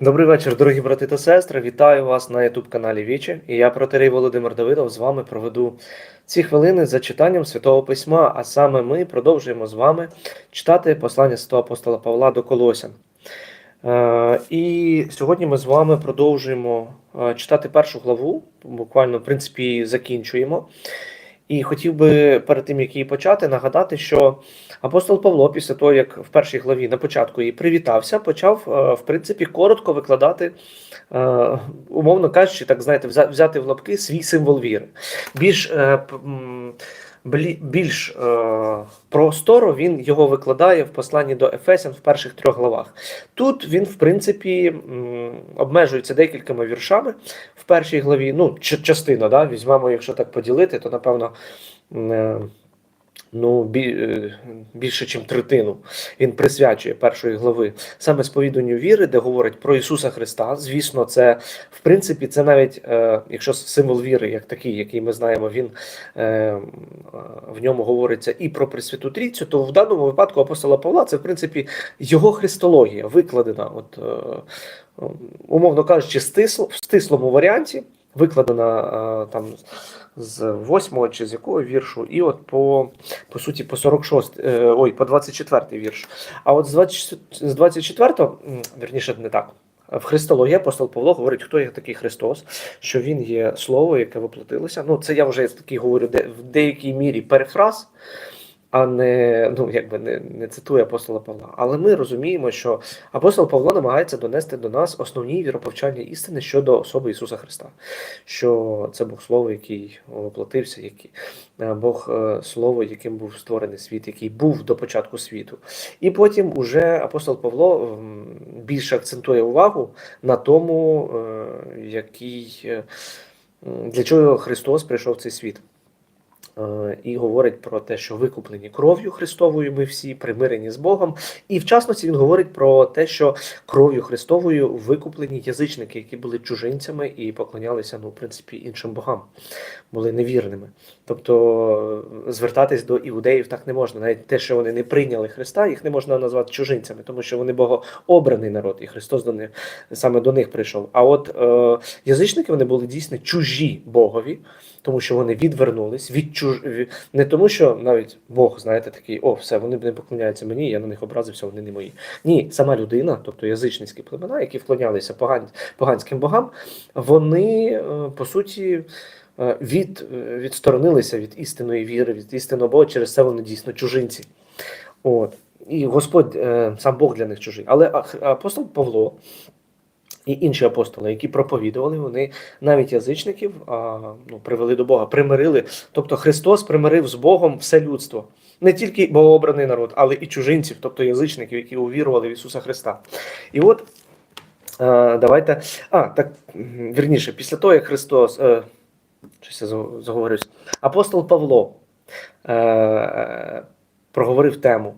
Добрий вечір, дорогі брати та сестри. Вітаю вас на youtube каналі Вічі. І я, протерей Володимир Давидов, з вами проведу ці хвилини за читанням Святого Письма. А саме ми продовжуємо з вами читати послання Святого апостола Павла до Колосян. Е, і сьогодні ми з вами продовжуємо е, читати першу главу, буквально, в принципі, закінчуємо. І хотів би перед тим, як її почати, нагадати, що апостол Павло, після того, як в першій главі на початку її привітався, почав, е, в принципі, коротко викладати, е, умовно кажучи, так знаєте, взяти в лапки свій символ віри. Більш, е, більш е, просторо він його викладає в посланні до Ефесян в перших трьох главах. Тут він, в принципі, м, обмежується декількома віршами в першій главі. Ну, частина, да, візьмемо, якщо так поділити, то напевно. е, Ну, е, більше, ніж третину він присвячує першої глави саме сповіданню віри, де говорить про Ісуса Христа. Звісно, це в принципі це навіть е, якщо символ віри, як такий, який ми знаємо, він е, в ньому говориться і про Пресвяту Трійцю, то в даному випадку апостола Павла це в принципі його христологія викладена, от умовно кажучи, стисло, в стислому варіанті. Викладена е, там з 8 чи з якого віршу, і от по, по суті по 46, е, ой, по 24 вірш. А от з 24, м, вірніше, не так. В Христології апостол Павло говорить, хто є такий Христос, що він є слово, яке воплотилося. Ну, це я вже такий говорю, де, в деякій мірі перефраз, а не, ну, якби не, не цитую апостола Павла. Але ми розуміємо, що апостол Павло намагається донести до нас основні віроповчання істини щодо особи Ісуса Христа, що це Бог Слово, який воплотився, який е, Бог е, Слово, яким був створений світ, який був до початку світу. І потім уже апостол Павло більше акцентує увагу на тому, е, який, для чого Христос прийшов в цей світ. Е, І говорить про те, що викуплені кров'ю Христовою ми всі примирені з Богом. І в частності він говорить про те, що кров'ю Христовою викуплені язичники, які були чужинцями і поклонялися, ну, в принципі, іншим богам, були невірними. Тобто е, звертатись до іудеїв так не можна. Навіть те, що вони не прийняли Христа, їх не можна назвати чужинцями, тому що вони богообраний народ, і Христос до них саме до них прийшов. А от е, язичники вони були дійсно чужі Богові, тому що вони відвернулись від не тому, що навіть Бог, знаєте, такий, о, все, вони не поклоняються мені, я на них образився, вони не мої. Ні, сама людина, тобто язичницькі племена, які вклонялися поган... поганським богам, вони е, по суті. е, Від, е, відсторонилися від істинної віри, від істинного Бога, через це вони дійсно чужинці. От. І Господь, сам Бог для них чужий. Але апостол Павло і інші апостоли, які проповідували, вони навіть язичників а, ну, привели до Бога, примирили. Тобто Христос примирив з Богом все людство. Не тільки богообраний народ, але і чужинців, тобто язичників, які увірували в Ісуса Христа. І от е, давайте. А, так вірніше, після того, як Христос. Е, щось я за- заговорився. Апостол Павло е, е, проговорив тему.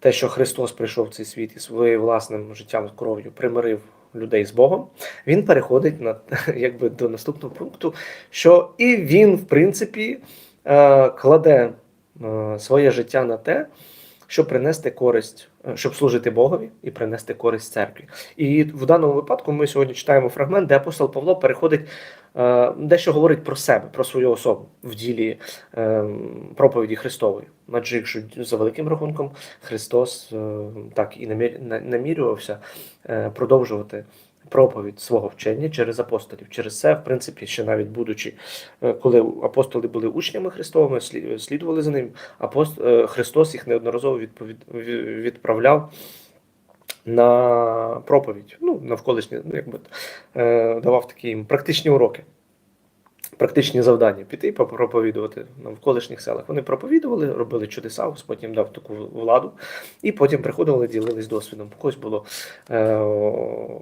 Те, що Христос прийшов в цей світ і своїм власним життям кров'ю примирив людей з Богом, він переходить на якби до наступного пункту, що і він, в принципі, е, кладе е, своє життя на те, щоб принести користь, щоб служити Богові і принести користь церкві. І в даному випадку ми сьогодні читаємо фрагмент, де апостол Павло переходить, е, дещо говорить про себе, про свою особу в ділі е, проповіді Христової. Адже якщо за великим рахунком Христос е, так і намірювався е, продовжувати проповідь свого вчення через апостолів. Через це, в принципі, ще навіть будучи, е, коли апостоли були учнями Христовими, слідували за ним, апост... е, Христос їх неодноразово відповід... відправляв. На проповідь, ну, навколишні, ну, якби е, давав такі їм практичні уроки, практичні завдання піти проповідувати на навколишніх селах. Вони проповідували, робили чудеса, Господь їм дав таку владу, і потім приходили, ділились досвідом. Когось було е,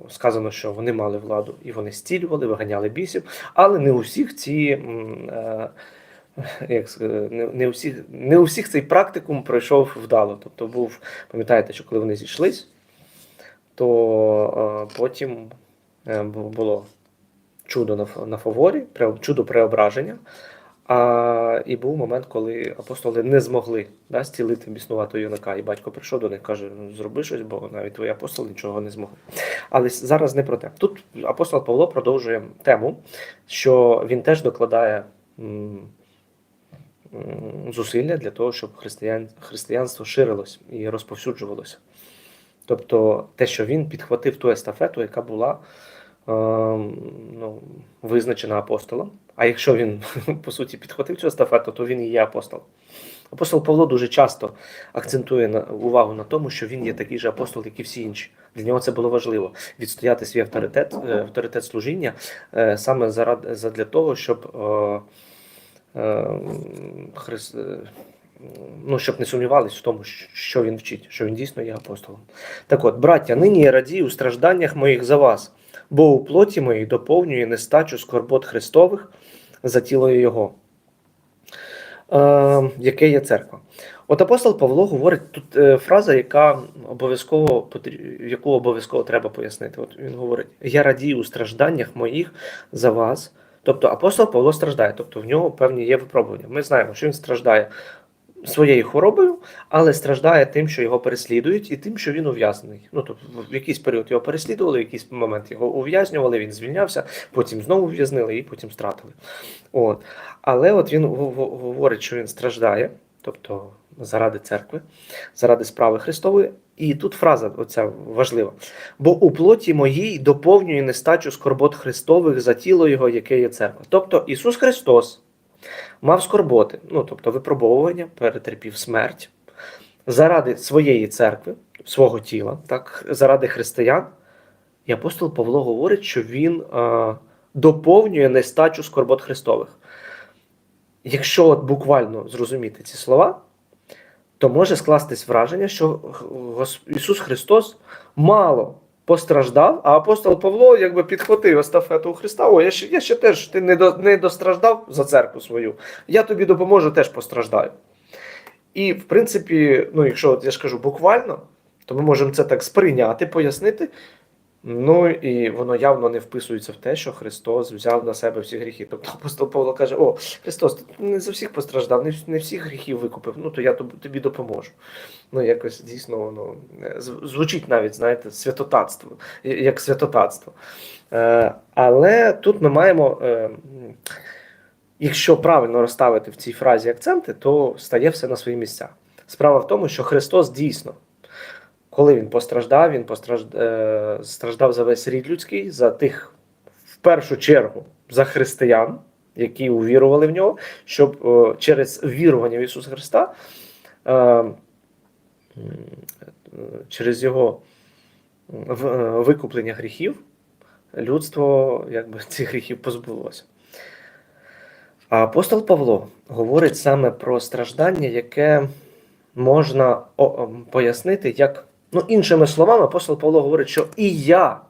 сказано, що вони мали владу і вони стілювали, виганяли бісів, але не у всіх ці. Е, як не, не, у всіх, не у всіх цей практикум пройшов вдало. Тобто був, пам'ятаєте, що коли вони зійшлись, то е, потім е, було чудо на, на фаворі, чудо преображення. А, і був момент, коли апостоли не змогли да, зцілити біснуватого юнака. І батько прийшов до них каже: ну, зроби щось, бо навіть твої апостоли нічого не змогли. Але зараз не про те. Тут апостол Павло продовжує тему, що він теж докладає зусилля для того, щоб християн, християнство ширилось і розповсюджувалося. Тобто те, що він підхватив ту естафету, яка була ну, визначена апостолом. А якщо він по суті підхватив цю естафету, то він і є апостол. Апостол Павло дуже часто акцентує увагу на тому, що він є такий же апостол, як і всі інші. Для нього це було важливо відстояти свій авторитет, е, авторитет служіння е, саме задля того, щоб е, е, е, ну, щоб не сумнівались в тому, що він вчить, що він дійсно є апостолом. Так от, браття, нині я радію у стражданнях моїх за вас, бо у плоті моїй доповнює нестачу скорбот Христових за тіло Його, е, яке є церква. От апостол Павло говорить тут е, фраза, яка обов'язково яку обов'язково треба пояснити. От він говорить: Я радію у стражданнях моїх за вас. Тобто апостол Павло страждає, тобто в нього певні є випробування. Ми знаємо, що він страждає своєю хворобою, але страждає тим, що його переслідують, і тим, що він ув'язнений. Ну тобто, в якийсь період його переслідували, в якийсь момент його ув'язнювали, він звільнявся, потім знову ув'язнили і потім стратили. От. Але от він гов- гов- говорить, що він страждає, тобто заради церкви, заради справи Христової. І тут фраза оця важлива. Бо у плоті моїй доповнює нестачу скорбот Христових за тіло Його, яке є церква. Тобто Ісус Христос мав скорботи, ну тобто випробовування, перетерпів смерть заради своєї церкви, свого тіла, так, заради християн. І апостол Павло говорить, що він е, доповнює нестачу скорбот Христових. Якщо от буквально зрозуміти ці слова, то може скластись враження, що Ісус Христос мало постраждав, а апостол Павло якби підхватив естафету у Христа. О, я ще, я ще теж ти не, до, не достраждав за церкву свою. Я тобі допоможу, теж постраждаю. І, в принципі, ну, якщо от я ж кажу буквально, то ми можемо це так сприйняти, пояснити. Ну і воно явно не вписується в те, що Христос взяв на себе всі гріхи. Тобто апостол Павло каже: О, Христос, ти не за всіх постраждав, не, не всіх гріхів викупив, ну то я тобі допоможу. Ну, якось дійсно воно е, звучить навіть, знаєте, святотатство, як святотатство. Е, але тут ми маємо, е, якщо правильно розставити в цій фразі акценти, то стає все на свої місця. Справа в тому, що Христос дійсно коли він постраждав, він постраждав, е, страждав за весь рід людський, за тих, в першу чергу, за християн, які увірували в нього, щоб е, через вірування в Ісуса Христа, е, через його викуплення гріхів, людство якби, цих гріхів позбулося. А апостол Павло говорить саме про страждання, яке можна пояснити як. Ну, іншими словами, апостол Павло говорить, що і я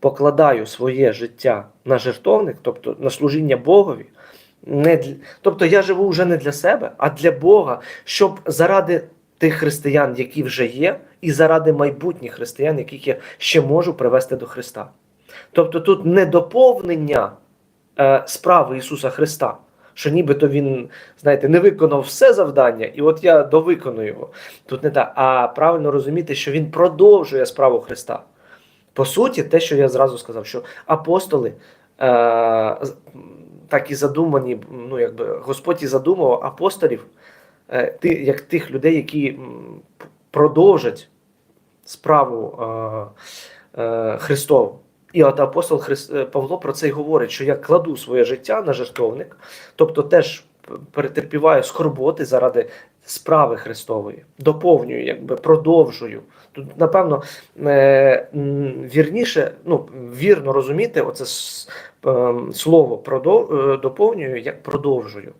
покладаю своє життя на жертовник, тобто на служіння Богові. Не для... Тобто я живу вже не для себе, а для Бога, щоб заради тих християн, які вже є, і заради майбутніх християн, яких я ще можу привести до Христа. Тобто тут не доповнення е, справи Ісуса Христа, що нібито Він, знаєте, не виконав все завдання, і от я довиконую його. Тут не так, а правильно розуміти, що Він продовжує справу Христа. По суті, те, що я зразу сказав, що апостоли е, так і задумані, ну якби Господь і задумав апостолів, е, як тих людей, які продовжать справу е, е, Христову. І от апостол е, Павло про це й говорить, що я кладу своє життя на жертовник, тобто теж перетерпіваю скорботи заради справи Христової, доповнюю, якби продовжую. Тут, напевно, е, вірніше, ну, вірно розуміти оце ем, слово е, доповнюю як продовжую.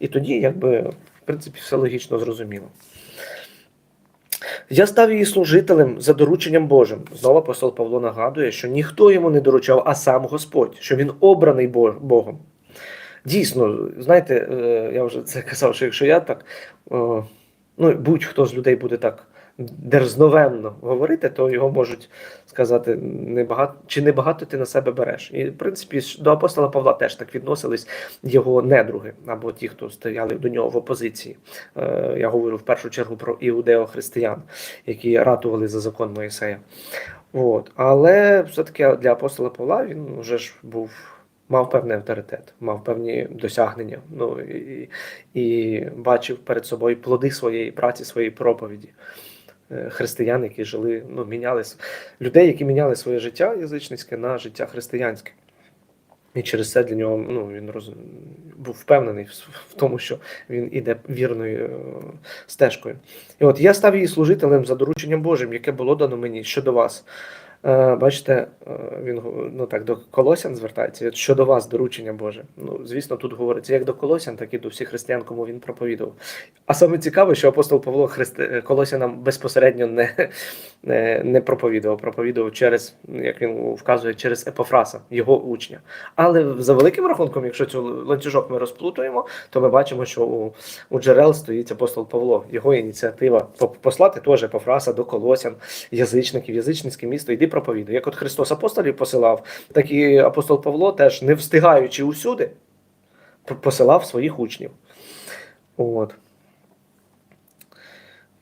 І тоді, якби, в принципі, все логічно зрозуміло. Я став її служителем за дорученням Божим. Знову апостол Павло нагадує, що ніхто йому не доручав, а сам Господь, що він обраний Богом. Дійсно, знаєте, е, я вже це казав, що якщо я так, е, ну будь-хто з людей буде так дерзновенно говорити, то його можуть сказати небагато чи небагато ти на себе береш. І в принципі до апостола Павла теж так відносились його недруги або ті, хто стояли до нього в опозиції. Е, Я говорю в першу чергу про іудео-християн, які ратували за закон Моїсея. От. Але все-таки для апостола Павла він вже ж був. Мав певний авторитет, мав певні досягнення, ну і, і бачив перед собою плоди своєї праці, своєї проповіді. Е, Християн, які жили, ну, міняли людей, які міняли своє життя язичницьке на життя християнське. І через це для нього ну, він роз... був впевнений в, тому, що він іде вірною е, стежкою. І от я став її служителем за дорученням Божим, яке було дано мені щодо вас. Е, бачите, е, він ну так до Колосян звертається щодо вас, доручення Боже. Ну, звісно, тут говориться як до Колосян, так і до всіх християн, кому він проповідував. А саме цікаве, що апостол Павло Христи... Колосянам безпосередньо не, не, проповідував, проповідував через, як він вказує, через Епофраса, його учня. Але за великим рахунком, якщо цю ланцюжок ми розплутуємо, то ми бачимо, що у, у джерел стоїть апостол Павло, його ініціатива послати теж Епофраса до Колосян, язичників, язичницьке місто, йди проповідуй. Як от Христос апостолів посилав, так і апостол Павло теж, не встигаючи усюди, посилав своїх учнів. От.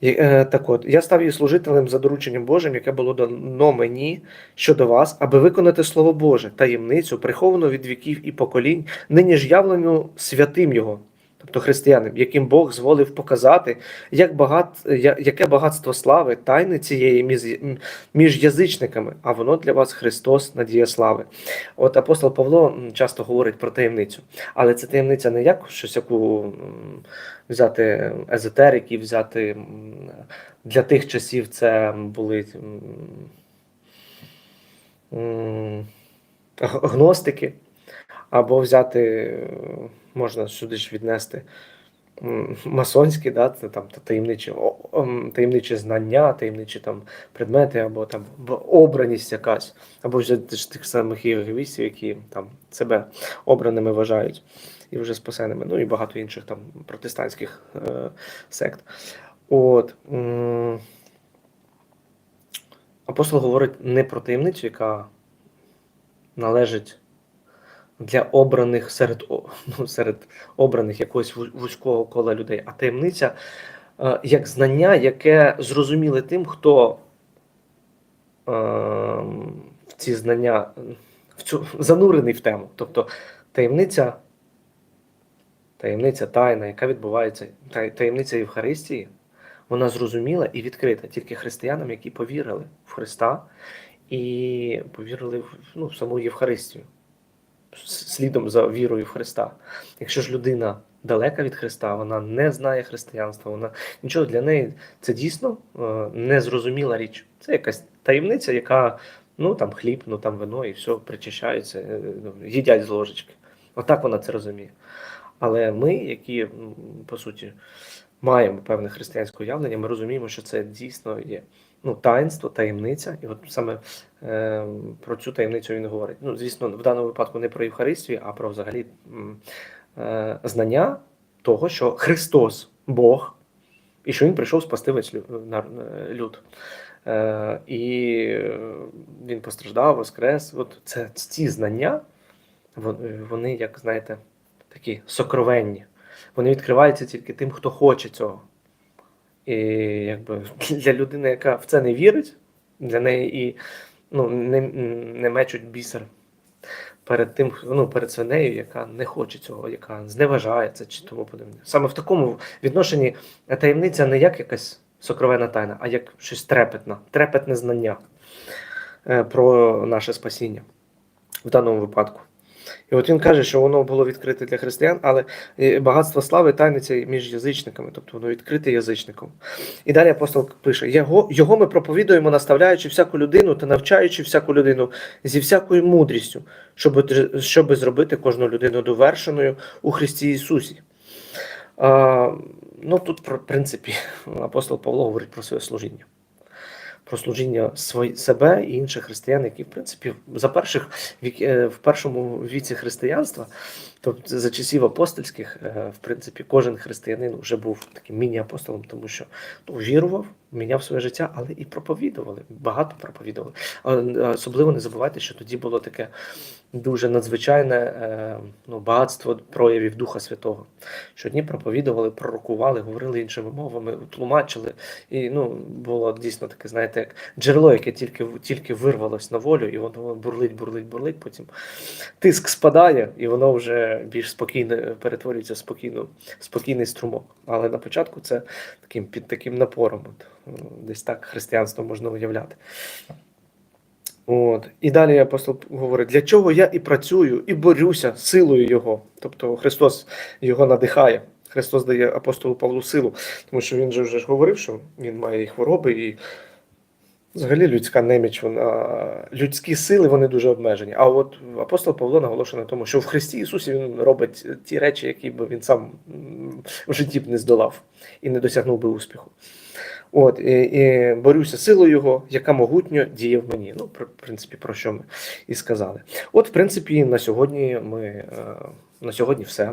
Е, так от, я став її служителем за дорученням Божим, яке було дано мені щодо вас, аби виконати Слово Боже, таємницю, приховану від віків і поколінь, нині ж явлену святим Його, тобто християнам, яким Бог зволив показати, як багат, яке багатство слави, тайни цієї між, між язичниками, а воно для вас Христос, надія слави. От апостол Павло часто говорить про таємницю, але це таємниця не як щось, яку взяти езотериків, взяти для тих часів це були гностики, або взяти, можна сюди ж віднести масонські, да, це там таємничі, таємничі знання, таємничі там предмети, або там обраність якась, або вже тих самих євгевістів, які там себе обраними вважають і вже спасеними, ну і багато інших там протестантських е, сект. От. Апостол говорить не про таємницю, яка належить для обраних серед, ну, серед обраних якогось ву- вузького кола людей, а таємниця е, як знання, яке зрозуміле тим, хто в ці знання в цю, занурений в тему. Тобто таємниця, таємниця тайна, яка відбувається, таємниця Євхаристії, вона зрозуміла і відкрита тільки християнам, які повірили в Христа і повірили в, ну, в саму Євхаристію, слідом за вірою в Христа. Якщо ж людина далека від Христа, вона не знає християнства, вона нічого для неї це дійсно е, незрозуміла річ. Це якась таємниця, яка ну там хліб, ну там вино і все причащаються, е, їдять з ложечки. Отак вона це розуміє. Але ми, які по суті маємо певне християнське уявлення, ми розуміємо, що це дійсно є ну, таїнство, таємниця. І от саме е, про цю таємницю він говорить. Ну, звісно, в даному випадку не про Євхаристію, а про взагалі е, знання того, що Христос Бог, і що Він прийшов спасти весь е, люд. Е, і е, він постраждав, воскрес. От це ці знання, вони, як знаєте, такі сокровенні. Вони відкриваються тільки тим, хто хоче цього. І якби для людини, яка в це не вірить, для неї і ну, не, не мечуть бісер перед тим, ну, перед свинею, яка не хоче цього, яка зневажає це чи тому подібне. Саме в такому відношенні таємниця не як якась сокровенна тайна, а як щось трепетне, трепетне знання е, про наше спасіння в даному випадку. І от він каже, що воно було відкрите для християн, але е, багатство слави тайниться між язичниками, тобто воно відкрите язичникам. І далі апостол пише: його, його ми проповідуємо, наставляючи всяку людину та навчаючи всяку людину зі всякою мудрістю, щоб, щоб зробити кожну людину довершеною у Христі Ісусі. А, ну тут, в принципі, апостол Павло говорить про своє служіння. Про служіння свої, себе і інших християн, які, в принципі, за перших вік, е, в першому віці християнства, тобто за часів апостольських, е, в принципі, кожен християнин вже був таким міні-апостолом, тому що ну, вірував, міняв своє життя, але і проповідували. Багато проповідували. Особливо не забувайте, що тоді було таке дуже надзвичайне е, ну, багатство проявів Духа Святого. Що одні проповідували, пророкували, говорили іншими мовами, тлумачили. І ну, було дійсно таке, знаєте, як джерело, яке тільки, тільки вирвалось на волю, і воно бурлить, бурлить, бурлить. Потім тиск спадає, і воно вже більш спокійно перетворюється в спокійну, спокійний струмок. Але на початку це таким під таким напором. Е, десь так християнство можна уявляти. От. І далі апостол говорить, для чого я і працюю, і борюся силою Його. Тобто Христос його надихає. Христос дає апостолу Павлу силу, тому що він же вже ж говорив, що він має і хвороби, і взагалі людська неміч, вона людські сили вони дуже обмежені. А от апостол Павло наголошує на тому, що в Христі Ісусі він робить ті речі, які б він сам в житті б не здолав і не досягнув би успіху. От, і, і борюся силою його, яка могутньо діє в мені. Ну, в принципі, про що ми і сказали. От, в принципі, на сьогодні ми е, на сьогодні все.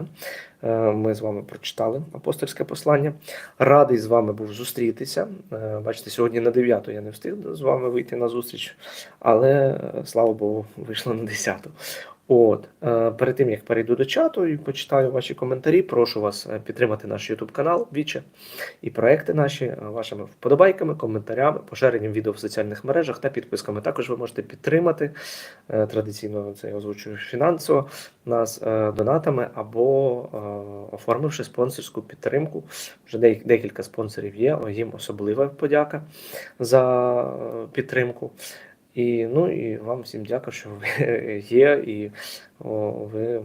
Е, Ми з вами прочитали апостольське послання. Радий з вами був зустрітися. Е, Бачите, сьогодні на 9 я не встиг з вами вийти на зустріч, але слава Богу, вийшло на 10. От е, перед тим як перейду до чату і почитаю ваші коментарі, прошу вас е, підтримати наш YouTube канал Віче і проекти наші е, вашими вподобайками, коментарями, поширенням відео в соціальних мережах та підписками. Також ви можете підтримати традиційно це я озвучую фінансово нас донатами або оформивши спонсорську підтримку. Вже декілька спонсорів є. Їм особлива подяка за підтримку. І, ну, і вам всім дякую, що ви є, і о, ви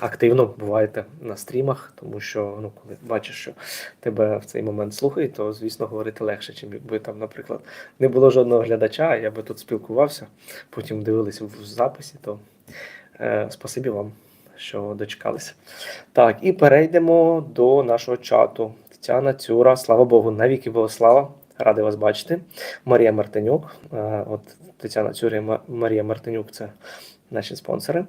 активно буваєте на стрімах, тому що ну, коли бачиш, що тебе в цей момент слухають, то звісно говорити легше, чим якби там, наприклад, не було жодного глядача, я би тут спілкувався, потім дивилися в записі, то е, спасибі вам, що дочекалися. Так, і перейдемо до нашого чату. Тетяна Цюра, слава Богу, навіки Богослава. Радий вас бачити. Марія Мартинюк. е, От Тетяна Ма- Марія Мартинюк це наші спонсори.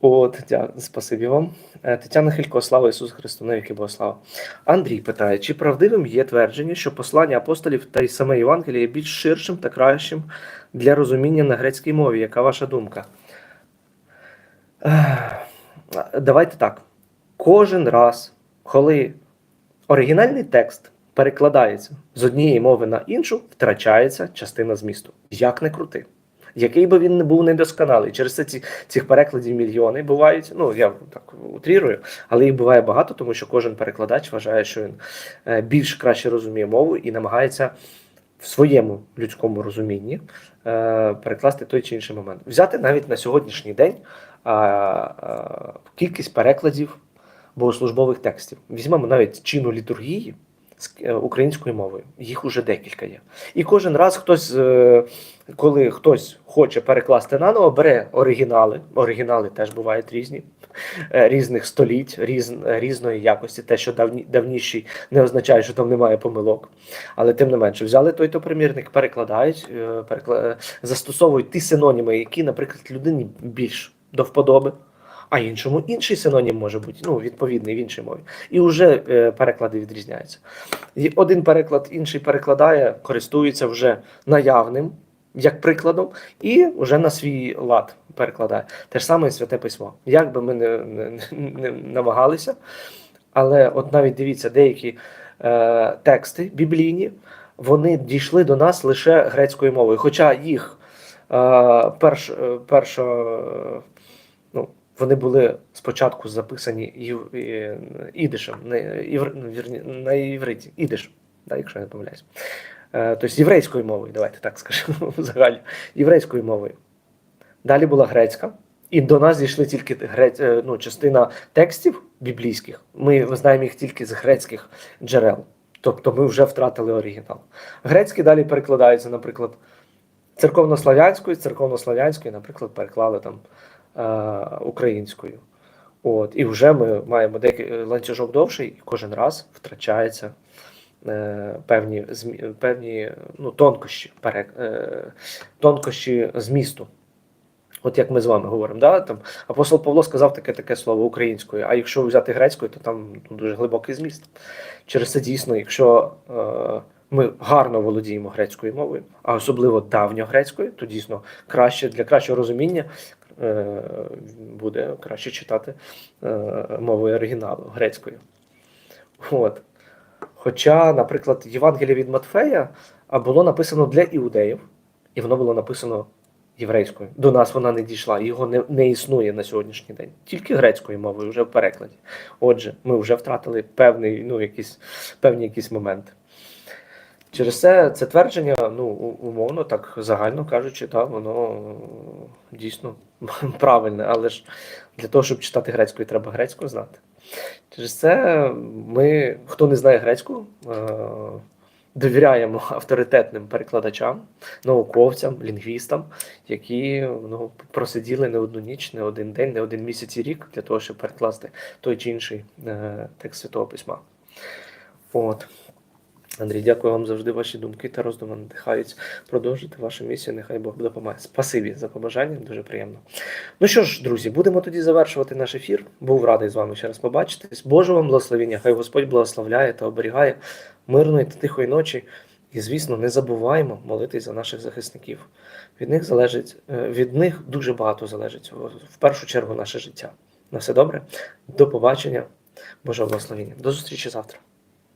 От, дя, спасибі вам. Е, Тетяна Хилько, слава Ісусу Христу, навіки Богослава. Андрій питає, чи правдивим є твердження, що послання апостолів та й саме Євангеліє є більш ширшим та кращим для розуміння на грецькій мові? Яка ваша думка? Давайте так. Кожен раз, коли оригінальний текст перекладається з однієї мови на іншу, втрачається частина змісту. Як не крути. Який би він не був недосконалий, через це ці, цих перекладів мільйони бувають. Ну я так утрірую, але їх буває багато, тому що кожен перекладач вважає, що він е, більш краще розуміє мову і намагається в своєму людському розумінні е, перекласти той чи інший момент. Взяти навіть на сьогоднішній день а, кількість перекладів богослужбових текстів. Візьмемо навіть чину літургії е, українською мовою. Їх уже декілька є. І кожен раз хтось, е, коли хтось хоче перекласти наново, бере оригінали. Оригінали теж бувають різні, е, різних століть, різ, різної якості. Те, що давні, давніший, не означає, що там немає помилок. Але тим не менше, взяли той то примірник, перекладають, е, перекла... е, застосовують ті синоніми, які, наприклад, людині більш до вподоби. А іншому інший синонім може бути ну, відповідний в іншій мові. І вже е, переклади відрізняються. І один переклад, інший перекладає, користується вже наявним, як прикладом, і вже на свій лад перекладає. Те ж саме і святе письмо. Як би ми не, не, не намагалися, але от навіть дивіться, деякі е, тексти біблійні, вони дійшли до нас лише грецькою мовою. Хоча їх е, перш, е, перша, е, ну, вони були спочатку записані ідишем, не, івр, ну, на ідиш, да, якщо я не помиляюсь. Е, тобто єврейською мовою, давайте так скажемо взагалі, єврейською мовою. Далі була грецька, і до нас дійшли тільки грець, е, ну, частина текстів біблійських. Ми знаємо їх тільки з грецьких джерел. Тобто ми вже втратили оригінал. Грецькі далі перекладаються, наприклад, церковнослав'янською, церковнослав'янською, наприклад, переклали там українською. От, і вже ми маємо деякий ланцюжок довший, і кожен раз втрачається е, певні, певні ну, тонкощі, перек, е, тонкощі змісту. От як ми з вами говоримо, да? там апостол Павло сказав таке таке слово українською, а якщо взяти грецькою, то там дуже глибокий зміст. Через це дійсно, якщо е, ми гарно володіємо грецькою мовою, а особливо давньогрецькою, то дійсно краще для кращого розуміння е, буде краще читати е, мовою оригіналу грецькою. От. Хоча, наприклад, Євангеліє від Матфея було написано для іудеїв, і воно було написано єврейською. До нас вона не дійшла, його не, не існує на сьогоднішній день. Тільки грецькою мовою вже в перекладі. Отже, ми вже втратили певний, ну, якісь, певні якісь моменти. Через це це твердження, ну, умовно, так загально кажучи, так, воно дійсно правильне, але ж для того, щоб читати грецькою, треба грецьку знати. Через це ми, хто не знає грецьку, е, довіряємо авторитетним перекладачам, науковцям, лінгвістам, які ну, просиділи не одну ніч, не один день, не один місяць і рік для того, щоб перекласти той чи інший е, текст Святого Письма. От. Андрій, дякую вам завжди. Ваші думки та роздуми надихають продовжити вашу місію. Нехай Бог допомагає. Спасибі за побажання, дуже приємно. Ну що ж, друзі, будемо тоді завершувати наш ефір. Був радий з вами ще раз побачитись. Божого вам благословення. Хай Господь благословляє та оберігає мирної та тихої ночі. І, звісно, не забуваємо молитись за наших захисників. Від них залежить, е, від них дуже багато залежить в першу чергу наше життя. На все добре. До побачення. Божого благословення. До зустрічі завтра.